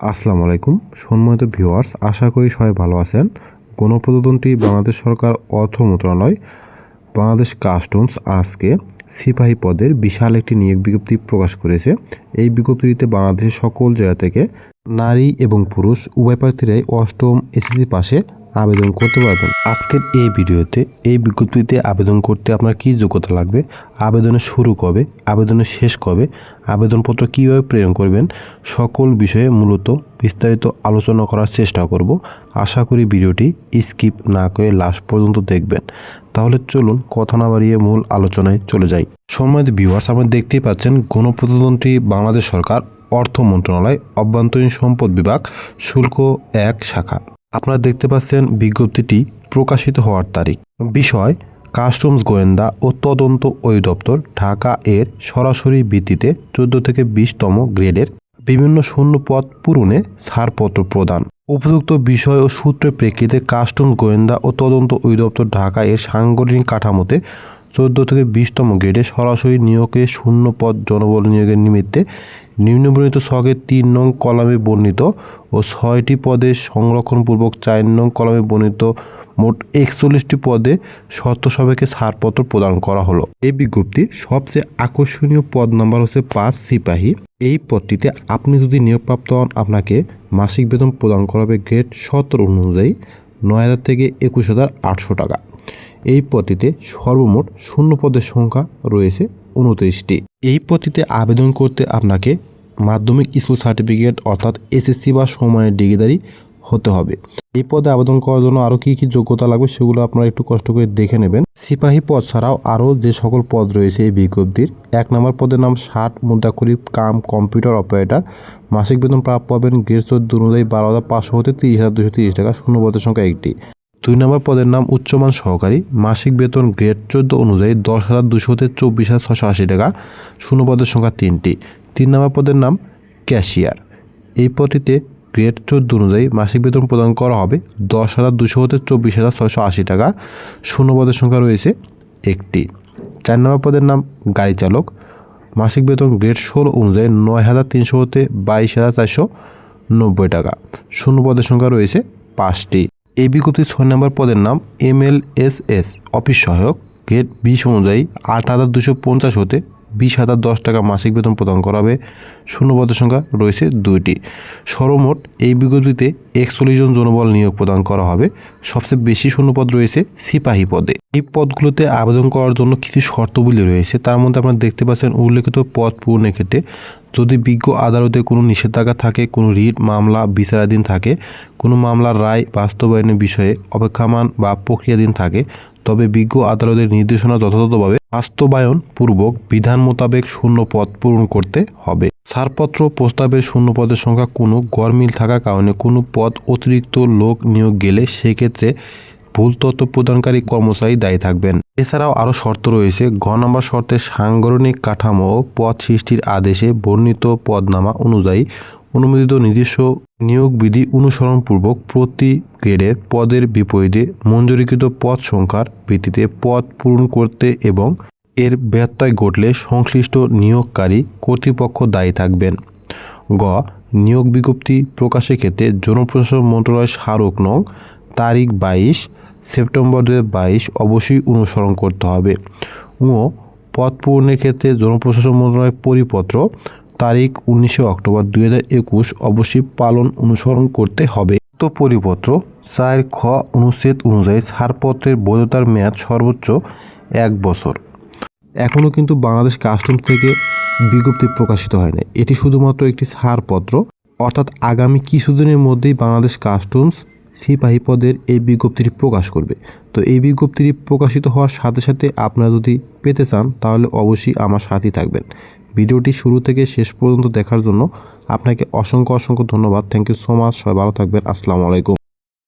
আসসালামু আলাইকুম। সম্মানিত ভিউয়ার্স, আশা করি সবাই ভালো আছেন। গণপ্রজাতন্ত্রী বাংলাদেশ সরকার অর্থ মন্ত্রণালয়, বাংলাদেশ কাস্টমস আজকে সিপাহী পদের বিশাল একটি নিয়োগ বিজ্ঞপ্তি প্রকাশ করেছে। এই বিজ্ঞপ্তিতে বাংলাদেশের সকল জায়গা থেকে নারী এবং পুরুষ উভয় প্রার্থীরাই অষ্টম এসএসসি পাশে আবেদন করতে পারবেন। আজকের এই ভিডিওতে, এই বিজ্ঞপ্তিতে আবেদন করতে আপনার কী যোগ্যতা লাগবে? আবেদনের শুরু কবে? আবেদনের শেষ কবে? আবেদনপত্র কীভাবে প্রেরণ করবেন? সকল বিষয়ে মূলত বিস্তারিত আলোচনা করার চেষ্টা করব। আশা করি ভিডিওটি স্কিপ না করে লাস্ট পর্যন্ত দেখবেন। তাহলে চলুন কথা না বাড়িয়ে মূল আলোচনায় চলে যাই। সম্মানিত ভিউয়ার্স আপনারা দেখতেই পাচ্ছেন, গণপ্রজাতন্ত্রী বাংলাদেশ সরকার অর্থ মন্ত্রণালয় অভ্যন্তরীণ সম্পদ বিভাগ, শুল্ক এক শাখা। আপনারা দেখতে পাচ্ছেন বিজ্ঞপ্তিটি প্রকাশিত হওয়ার তারিখ। বিষয়, কাস্টমস গোয়েন্দা ও তদন্ত অধিদপ্তর ঢাকা এর সরাসরি ভিত্তিতে চোদ্দ থেকে বিশতম গ্রেডের বিভিন্ন শূন্য পদ পূরণে ছাড়পত্র প্রদান। উপযুক্ত বিষয় ও সূত্রের প্রেক্ষিতে কাস্টমস গোয়েন্দা ও তদন্ত অধিদপ্তর ঢাকা এর সাংগঠনিক কাঠামোতে চোদ্দ থেকে বিশতম গ্রেডে সরাসরি নিয়োগে শূন্য পদ জনবল নিয়োগের নিমিত্তে নিম্নবর্ণিত ছকের তিন নং কলামে বর্ণিত ও ছয়টি পদে সংরক্ষণপূর্বক চার নং কলামে বর্ণিত মোট একচল্লিশটি পদে শর্ত সাপেক্ষে ছাড়পত্র প্রদান করা হলো। এই বিজ্ঞপ্তি সবচেয়ে আকর্ষণীয় পদ নাম্বার হচ্ছে পাঁচ সিপাহী। এই পদটিতে আপনি যদি নিয়োগপ্রাপ্ত হন, আপনাকে মাসিক বেতন প্রদান করা হবে গ্রেড সতেরো অনুযায়ী নয় হাজার থেকে একুশ হাজার আটশো টাকা। এই পদটিতে সর্বমোট শূন্য পদের সংখ্যা রয়েছে উনত্রিশটি। এই পদটিতে আবেদন করতে আপনাকে মাধ্যমিক স্কুল সার্টিফিকেট অর্থাৎ এসএসসি বা সময়ের ডিগ্রিদারি হতে হবে। এই পদে আবেদন করার জন্য আরও কী কী যোগ্যতা লাগবে সেগুলো আপনারা একটু কষ্ট করে দেখে নেবেন। সিপাহী পদ ছাড়াও আরও যে সকল পদ রয়েছে এই বিজ্ঞপ্তির, এক নম্বর পদের নাম ষাট মুদ্রাকরিব কাম, কম্পিউটার অপারেটর। মাসিক বেতন প্রাপ্য পাবেন গ্রেড অনুযায়ী বারো হাজার পাঁচশো হতে তিরিশ হাজার দুশো তিরিশ টাকা, শূন্য পদের সংখ্যা একটি। দুই নম্বর পদের নাম উচ্চমান সহকারী। মাসিক বেতন গ্রেড চোদ্দ অনুযায়ী দশ হাজার দুশো হতে চব্বিশ হাজার ছশো আশি টাকা, শূন্য পদের সংখ্যা তিনটি। তিন নম্বর পদের নাম ক্যাশিয়ার। এই পদটিতে গ্রেড চোদ্দ অনুযায়ী মাসিক বেতন প্রদান করা হবে দশ হাজার দুশো হতে চব্বিশ হাজার ছশো আশি টাকা, শূন্য পদের সংখ্যা রয়েছে একটি। চার নম্বর পদের নাম গাড়ি চালক। মাসিক বেতন গ্রেড ষোলো অনুযায়ী নয় হাজার তিনশো হতে বাইশ হাজার চারশো নব্বই টাকা, শূন্য পদের সংখ্যা রয়েছে পাঁচটি। এই বিজ্ঞপ্তির ছয় নম্বর পদের নাম M L S S, office সহায়ক গ্রেড বিশ অনুযায়ী আট হাজার দুশো পঞ্চাশ হতে বিশ হাজার দশ টাকা মাসিক বেতন প্রদান করা হবে শূন্যপদের সংখ্যা রয়েছে দুইটি। সর্বমোট এই বিজ্ঞপ্তিতে একচল্লিশ জন জনবল নিয়োগ প্রদান করা হবে। সবচেয়ে বেশি শূন্যপদ রয়েছে সিপাহী পদে। এই পদগুলোতে আবেদন করার জন্য কিছু শর্তগুলি রয়েছে। তার মধ্যে আপনারা দেখতে পাচ্ছেন উল্লেখিত পদ পূরণের ক্ষেত্রে যদি বিজ্ঞ আদালতে কোনো নিষেধাজ্ঞা থাকে, কোনো রিট, মামলা, বিচারাধীন থাকে, কোনো মামলার রায় বাস্তবায়নের বিষয়ে অপেক্ষামান বা প্রক্রিয়াধীন থাকে, তবে বিজ্ঞ আদালতের নির্দেশনা যথাযথভাবে বাস্তবায়ন পূর্বক বিধান মোতাবেক শূন্য পদ পূরণ করতে হবে। ছাড়পত্র প্রস্তাবের শূন্য পদের সংখ্যা কোনো গরমিল থাকার কারণে কোনো পদ অতিরিক্ত লোক নিয়োগ গেলে সেক্ষেত্রে ভুল তথ্য প্রদানকারী কর্মচারী দায়ী থাকবেন। এছাড়াও আরও শর্ত রয়েছে, ঘ নম্বর শর্তে সাংগঠনিক কাঠামো পদ সৃষ্টির আদেশে বর্ণিত পদনামা অনুযায়ী অনুমোদিত নিজস্ব নিয়োগ বিধি অনুসরণপূর্বক প্রতি গ্রেডের পদের বিপরীতে মঞ্জুরিকৃত পদ সংখ্যার ভিত্তিতে পদ পূরণ করতে এবং এর ব্যত্যয় ঘটলে সংশ্লিষ্ট নিয়োগকারী কর্তৃপক্ষ দায়ী থাকবেন। গ, নিয়োগ বিজ্ঞপ্তি প্রকাশের ক্ষেত্রে জনপ্রশাসন মন্ত্রণালয় স্মারক নং তারিখ বাইশ, সেপ্টেম্বর দু বাইশ অবশ্যই অনুসরণ করতে হবে। ও পদ পূরণের ক্ষেত্রে জনপ্রশাসন মন্ত্রণালয়ের পরিপত্র তারিখ উনিশে অক্টোবর দুই হাজার একুশ অবশ্যই পালন অনুসরণ করতে হবে। উক্ত পরিপত্র চার খ অনুচ্ছেদ অনুযায়ী ছাড়পত্রের বৈধতার মেয়াদ সর্বোচ্চ এক বছর। এখনও কিন্তু বাংলাদেশ কাস্টমস থেকে বিজ্ঞপ্তি প্রকাশিত হয়নি। এটি শুধুমাত্র একটি ছাড়পত্র। অর্থাৎ আগামী কিছুদিনের মধ্যেই বাংলাদেশ কাস্টমস সিপাহী পদের এই বিজ্ঞপ্তিটি প্রকাশ করবে। তো এই বিজ্ঞপ্তিটি প্রকাশিত হওয়ার সাথে সাথে আপনারা যদি পেতে চান, তাহলে অবশ্যই আমার সাথেই থাকবেন। ভিডিওটি শুরু থেকে শেষ পর্যন্ত দেখার জন্য আপনাকে অসংখ্য অসংখ্য ধন্যবাদ। থ্যাংক ইউ সো মাচ সবাই ভালো থাকবেন। আসসালামু আলাইকুম।